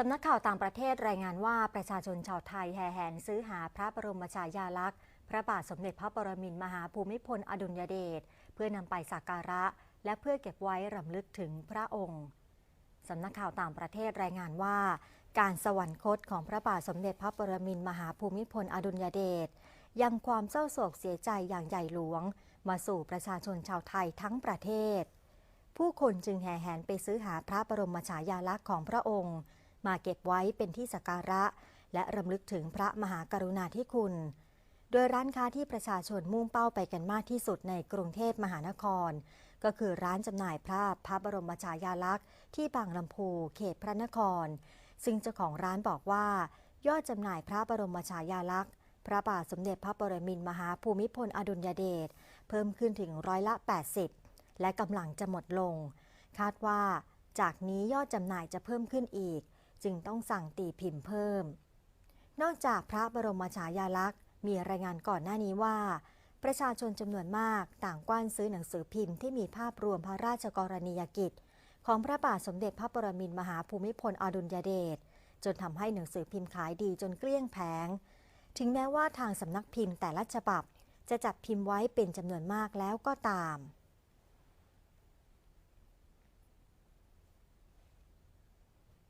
สำนักข่าวต่างประเทศรายงานว่าประชาชนชาวไทยแห่แหนซื้อหาพระบรมฉายาลักษณ์ พระบาทสมเด็จพระปรมินทรมหาภูมิพลอดุลยเดชเพื่อนำไปสักการะ และเพื่อเก็บไว้รำลึกถึงพระองค์สำนักข่าวต่างประเทศรายงานว่า การสวรรคตของพระบาทสมเด็จพระปรมินทรมหาภูมิพลอดุลยเดชยังความเศร้าโศกเสียใจอย่างใหญ่หลวง มาสู่ประชาชนชาวไทยทั้งประเทศ ผู้คนจึงแห่แหนไปซื้อหาพระบรมฉายาลักษณ์ของพระองค์ มาเก็บไว้เป็นที่สักการะ และรำลึกถึงพระมหากรุณาธิคุณ โดยร้านค้าที่ประชาชนมุ่งเป้าไปกันมากที่สุดในกรุงเทพมหานคร ก็คือร้านจำหน่ายพระพระบรมฉายาลักษณ์ที่บางลำพูเขตพระนคร ซึ่งเจ้าของร้านบอกว่า ยอดจำหน่ายพระบรมฉายาลักษณ์พระบาทสมเด็จพระปรมินทรมหาภูมิพลอดุลยเดชเพิ่มขึ้นถึงร้อยละ 80 และกำลังจะหมดลง คาดว่าจากนี้ยอดจำหน่ายจะเพิ่มขึ้นอีก จึงต้องสั่งตีพิมพ์เพิ่ม นอกจากพระบรมฉายาลักษณ์ มีรายงานก่อนหน้านี้ว่า ประชาชนจำนวนมากต่างกว้านซื้อหนังสือพิมพ์ที่มีภาพรวมพระราชกรณียกิจ ของพระบาทสมเด็จพระปรมินทรมหาภูมิพลอดุลยเดชจนทำให้หนังสือพิมพ์ขายดีจนเกลี้ยงแผง ถึงแม้ว่าทางสำนักพิมพ์แต่ละฉบับ จะจัดพิมพ์ไว้เป็นจำนวนมากแล้วก็ตาม